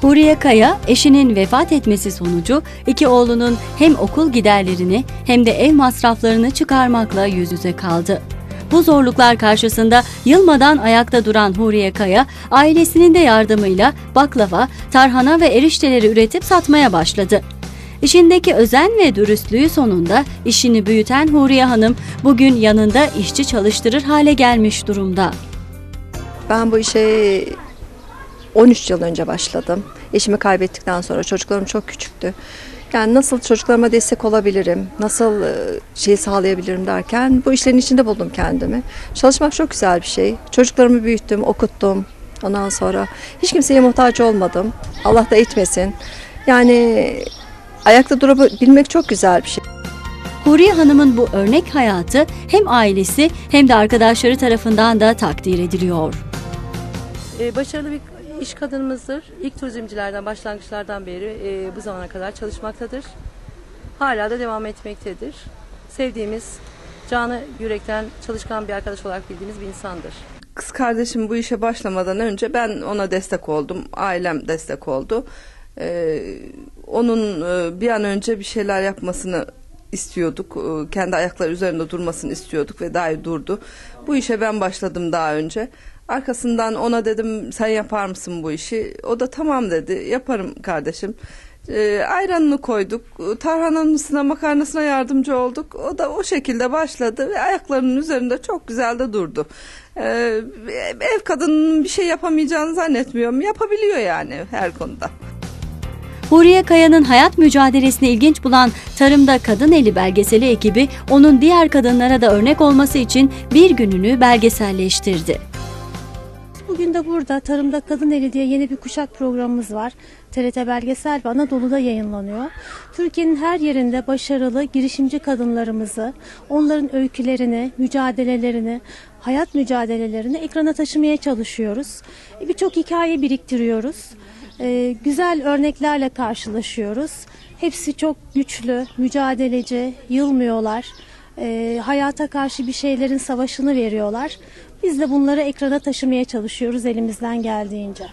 Huriye Kaya, eşinin vefat etmesi sonucu iki oğlunun hem okul giderlerini hem de ev masraflarını çıkarmakla yüz yüze kaldı. Bu zorluklar karşısında yılmadan ayakta duran Huriye Kaya, ailesinin de yardımıyla baklava, tarhana ve erişteleri üretip satmaya başladı. İşindeki özen ve dürüstlüğü sonunda işini büyüten Huriye Hanım bugün yanında işçi çalıştırır hale gelmiş durumda. Ben bu işe 13 yıl önce başladım. Eşimi kaybettikten sonra çocuklarım çok küçüktü. Yani nasıl çocuklarıma destek olabilirim, nasıl e, şey sağlayabilirim derken bu işlerin içinde buldum kendimi. Çalışmak çok güzel bir şey. Çocuklarımı büyüttüm, okuttum. Ondan sonra hiç kimseye muhtaç olmadım. Allah da etmesin. Yani ayakta durabilmek çok güzel bir şey. Huriye Hanım'ın bu örnek hayatı hem ailesi hem de arkadaşları tarafından da takdir ediliyor. Ee, başarılı bir iş kadınımızdır. İlk turizmcilerden, başlangıçlardan beri e, bu zamana kadar çalışmaktadır. Hala da devam etmektedir. Sevdiğimiz, canı yürekten çalışkan bir arkadaş olarak bildiğimiz bir insandır. Kız kardeşim bu işe başlamadan önce ben ona destek oldum. Ailem destek oldu. Ee, onun e, bir an önce bir şeyler yapmasını istiyorduk. Ee, kendi ayakları üzerinde durmasını istiyorduk ve dahi durdu. Bu işe ben başladım daha önce. Arkasından ona dedim sen yapar mısın bu işi? O da tamam dedi. Yaparım kardeşim. Ee, ayranını koyduk. Tarhanasına makarnasına yardımcı olduk. O da o şekilde başladı ve ayaklarının üzerinde çok güzel de durdu. Ee, ev kadının bir şey yapamayacağını zannetmiyorum. Yapabiliyor yani her konuda. Huriye Kaya'nın hayat mücadelesini ilginç bulan Tarımda Kadın Eli belgeseli ekibi onun diğer kadınlara da örnek olması için bir gününü belgeselleştirdi. Bugün de burada Tarımda Kadın Eli diye yeni bir kuşak programımız var. TRT Belgesel ve Anadolu'da yayınlanıyor. Türkiye'nin her yerinde başarılı girişimci kadınlarımızı, onların öykülerini, mücadelelerini, hayat mücadelelerini ekrana taşımaya çalışıyoruz. Birçok hikaye biriktiriyoruz. Ee, güzel örneklerle karşılaşıyoruz. Hepsi çok güçlü, mücadeleci, yılmıyorlar. Ee, hayata karşı bir şeylerin savaşını veriyorlar. Biz de bunları ekrana taşımaya çalışıyoruz elimizden geldiğince.